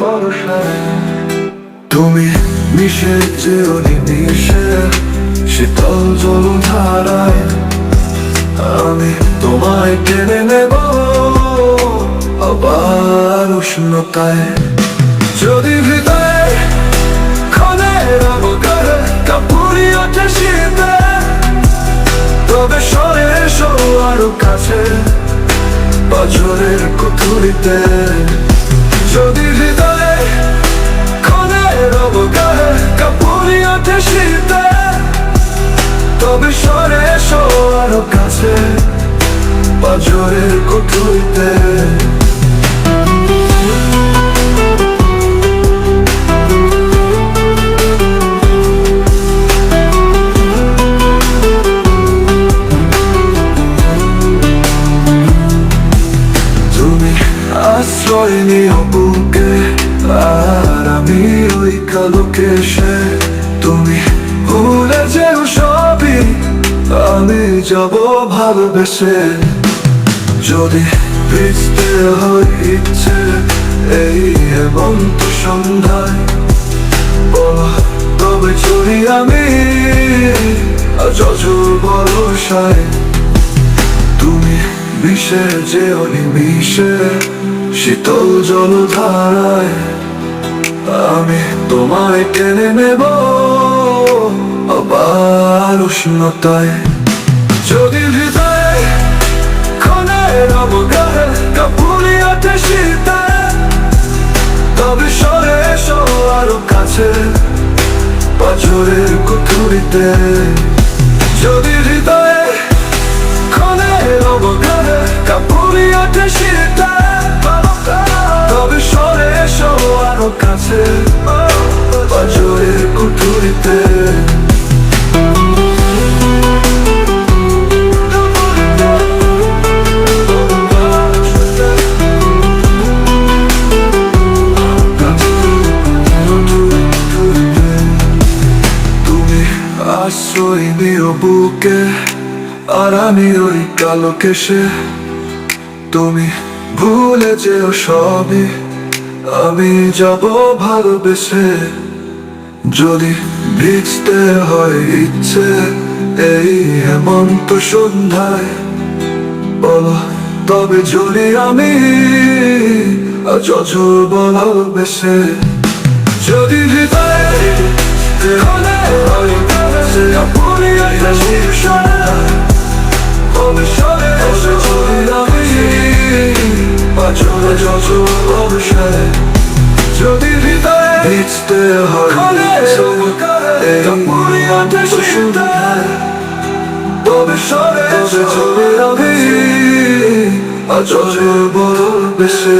বরসায় তুমি মিশে যেও নিমিশে শীতল জল ধারায়। আমি তোমায় টেনে নেব আবার উষ্ণতায়। যদি হৃদয়ে অবকারে কাপুরি ওঠে শীতে, তবে সরে এসো আরও কাছে বছরের কুঠুরিতে যদি হৃদয়ে ক্ষণের অবকারে কাপুরি ওঠে শীতে, তবে সরে এসো আরও কাছে বছরের কুঠুরিতে আশ্রয় নিও বুকে আর আমি ওই কালো কেশে তুমি ভুলে যেও সবই আমি যাব ভালোবেসে যদি ভিজতে হয় ইচ্ছে এই হেমন্ত সন্ধ্যায় তবে চলি আমি যজুর বরসায় তুমি মিশে যে মিশে শীতল জল ধারায় আমি তোমায় টেনে নেব আবার উষ্ণতায়। যদি তবে সরে কাছে বছরের কুঠুরিতে। যদি ওঠে শীতে তবে সরে এসো আরও কাছে। বছরের কুঠুরিতে। আশ্রয় নিও বুকে, আর আমি ওই কালো কেশে। তুমি ভুলে যেও সবই। আমি যাব ভালোবেসে। যদি ভিজতে হয় ইচ্ছে, এই হেমন্ত সন্ধ্যায়। বলো, তবে যদি আমি যজুর ভালোবেসে। যদি হৃদয়ে ক্ষণে হয় সে আপনি যজুর অবসরে যদি হৃদয়ে ভিজতে হয় তবে সরে চলে চলি আমি আজ বড় বেশি